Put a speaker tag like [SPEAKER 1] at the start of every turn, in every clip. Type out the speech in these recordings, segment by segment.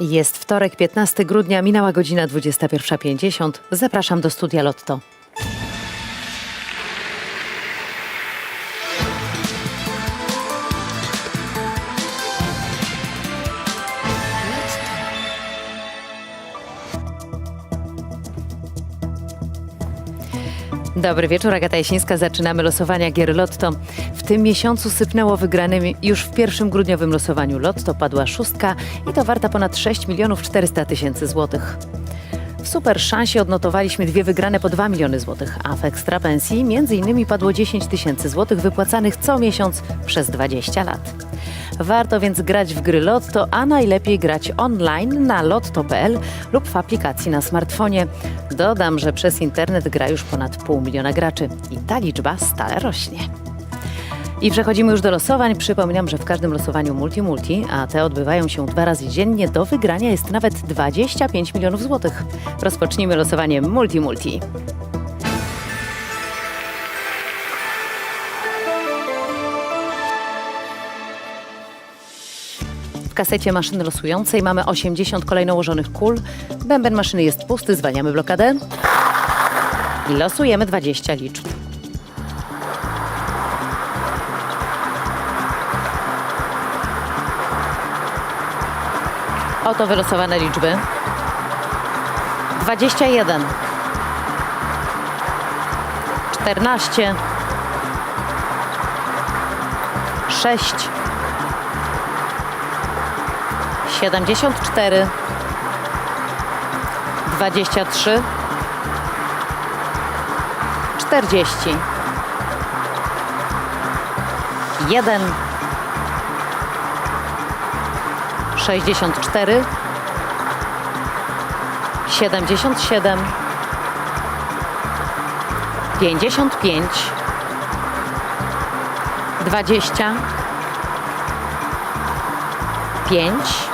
[SPEAKER 1] Jest wtorek, 15 grudnia, minęła godzina 21.50. Zapraszam do studia Lotto. Dobry wieczór, Agata Jasińska. Zaczynamy losowania gier Lotto. W tym miesiącu sypnęło wygranym już w pierwszym grudniowym losowaniu Lotto. Padła szóstka i to warta ponad 6 milionów 400 tysięcy złotych. W super szansie odnotowaliśmy dwie wygrane po 2 miliony złotych, a w ekstra pensji między innymi padło 10 tysięcy złotych wypłacanych co miesiąc przez 20 lat. Warto więc grać w gry Lotto, a najlepiej grać online na lotto.pl lub w aplikacji na smartfonie. Dodam, że przez internet gra już ponad pół miliona graczy i ta liczba stale rośnie. I przechodzimy już do losowań. Przypominam, że w każdym losowaniu multi-multi, a te odbywają się dwa razy dziennie, do wygrania jest nawet 25 milionów złotych. Rozpocznijmy losowanie multi-multi. W kasecie maszyny losującej mamy 80 kolejno ułożonych kul. Bęben maszyny jest pusty, zwalniamy blokadę. I losujemy 20 liczb. Oto wylosowane liczby. 21 14 6 74 23 40 1 64 77 55 20 5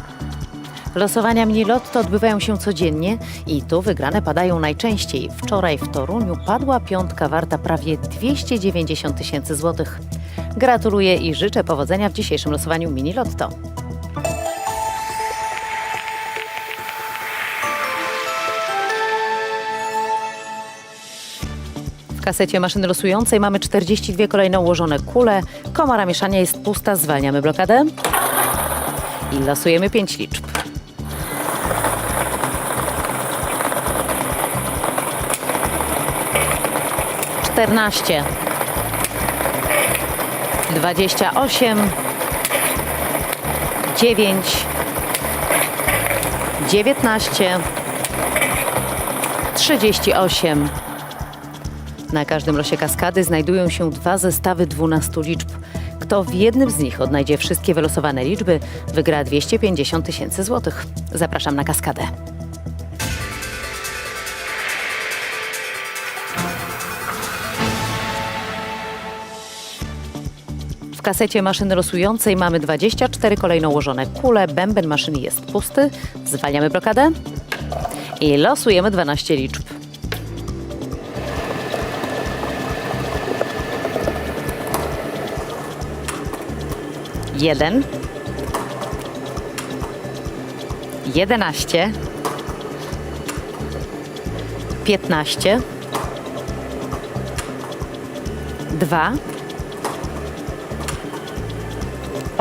[SPEAKER 1] Losowania mini lotto odbywają się codziennie i tu wygrane padają najczęściej. Wczoraj w Toruniu padła piątka warta prawie 290 tysięcy złotych. Gratuluję i życzę powodzenia w dzisiejszym losowaniu mini lotto. W kasecie maszyny losującej mamy 42 kolejno ułożone kule. Komora mieszania jest pusta, zwalniamy blokadę i losujemy 5 liczb. Czternaście, dwadzieścia osiem, dziewięć, dziewiętnaście, trzydzieści osiem. Na każdym losie kaskady znajdują się dwa zestawy 12 liczb. Kto w jednym z nich odnajdzie wszystkie wylosowane liczby, wygra 250 tysięcy złotych. Zapraszam na kaskadę. W kasecie maszyny losującej mamy 24 kolejno ułożone kule. Bęben maszyny jest pusty. Zwalniamy blokadę i losujemy 12 liczb. jeden, jedenaście, piętnaście, dwa,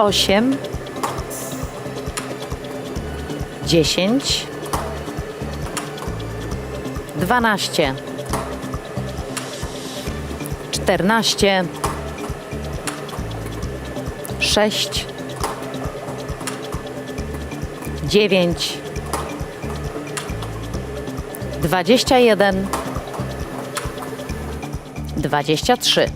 [SPEAKER 1] osiem, dziesięć, dwanaście, czternaście, sześć, dziewięć, dwadzieścia jeden, dwadzieścia trzy.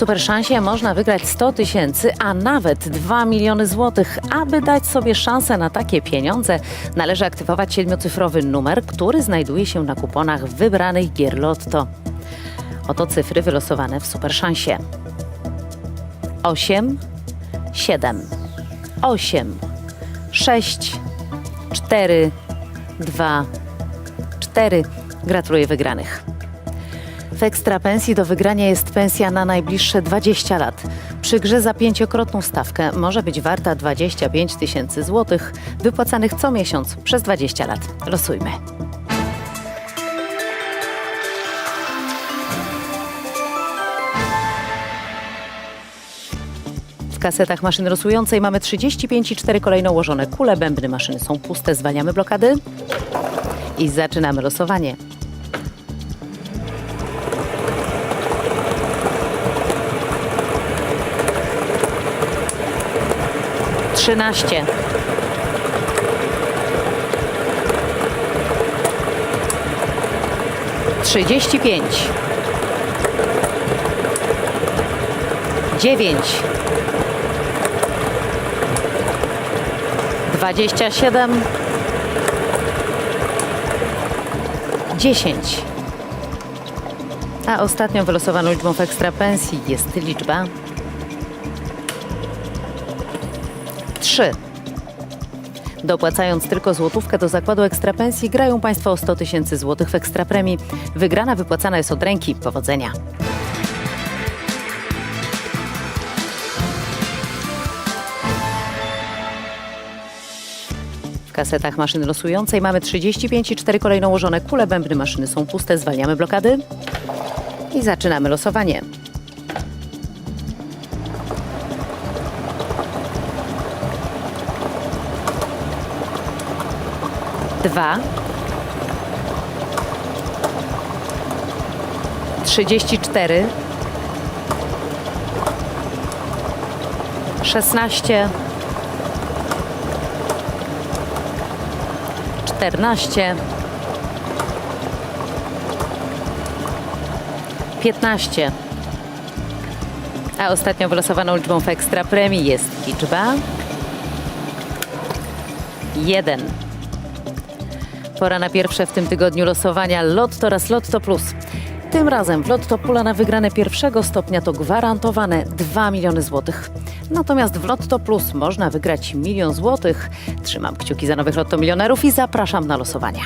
[SPEAKER 1] Super szansie można wygrać 100 tysięcy, a nawet 2 miliony złotych. Aby dać sobie szansę na takie pieniądze, należy aktywować siedmiocyfrowy numer, który znajduje się na kuponach wybranych gier Lotto. Oto cyfry wylosowane w super szansie. 8, 7, 8, 6, 4, 2, 4. Gratuluję wygranych. W ekstra pensji do wygrania jest pensja na najbliższe 20 lat. Przy grze za pięciokrotną stawkę może być warta 25 tysięcy złotych, wypłacanych co miesiąc przez 20 lat. Losujmy. W kasetach maszyny losującej mamy 35 i 4 kolejno ułożone kule. Bębny maszyny są puste. Zwalniamy blokady i zaczynamy losowanie. Trzynaście. Trzydzieści pięć. Dziewięć. Dwadzieścia siedem. Dziesięć. A ostatnią wylosowaną liczbą w ekstra pensji jest liczba 3. Dopłacając tylko złotówkę do zakładu ekstrapensji, grają Państwo o 100 tysięcy złotych w ekstrapremii. Wygrana wypłacana jest od ręki. Powodzenia. W kasetach maszyny losującej mamy 35 i 4 kolejno ułożone kule. Bębny maszyny są puste. Zwalniamy blokady i zaczynamy losowanie. Dwa. Trzydzieści cztery. Szesnaście. Czternaście. Piętnaście. A ostatnią wylosowaną liczbą w ekstra premii jest liczba jeden. Pora na pierwsze w tym tygodniu losowania Lotto oraz Lotto Plus. Tym razem w Lotto pula na wygrane pierwszego stopnia to gwarantowane 2 miliony złotych. Natomiast w Lotto Plus można wygrać milion złotych. Trzymam kciuki za nowych Lotto milionerów i zapraszam na losowania.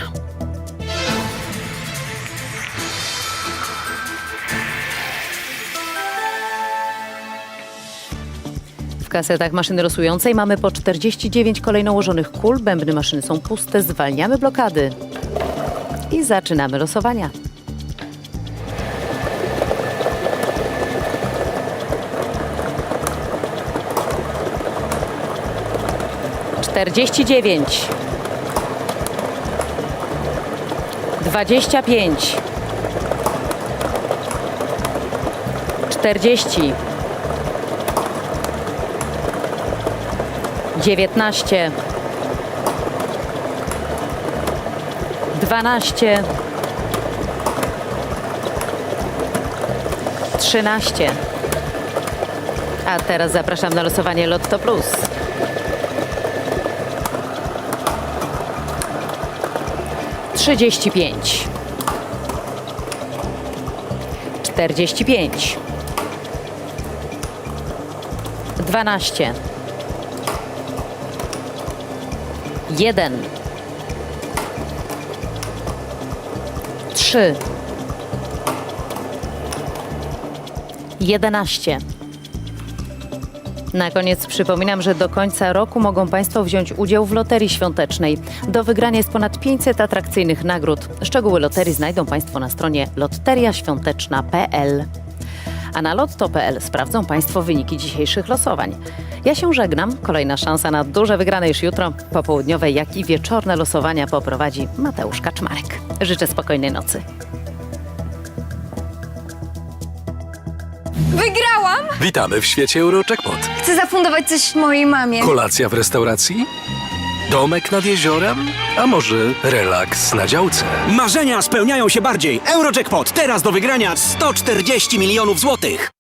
[SPEAKER 1] Kasetach maszyny losującej mamy po 49 kolejno ułożonych kul. Bębny maszyny są puste. Zwalniamy blokady i zaczynamy losowania. Czterdzieści dziewięć. Dwadzieścia pięć. Czterdzieści. Dziewiętnaście, dwanaście, trzynaście. A teraz zapraszam na losowanie Lotto Plus. Trzydzieści pięć. Czterdzieści pięć. Dwanaście. Jeden, trzy, jedenaście. Na koniec przypominam, że do końca roku mogą Państwo wziąć udział w loterii świątecznej. Do wygrania jest ponad 500 atrakcyjnych nagród. Szczegóły loterii znajdą Państwo na stronie loteriaświąteczna.pl. A na lotto.pl sprawdzą Państwo wyniki dzisiejszych losowań. Ja się żegnam. Kolejna szansa na duże wygrane już jutro. Popołudniowe, jak i wieczorne losowania poprowadzi Mateusz Kaczmarek. Życzę spokojnej nocy.
[SPEAKER 2] Wygrałam!
[SPEAKER 3] Witamy w świecie Eurojackpot.
[SPEAKER 2] Chcę zafundować coś mojej mamie.
[SPEAKER 3] Kolacja w restauracji? Domek nad jeziorem? A może relaks na działce?
[SPEAKER 4] Marzenia spełniają się bardziej. Eurojackpot teraz do wygrania 140 milionów złotych.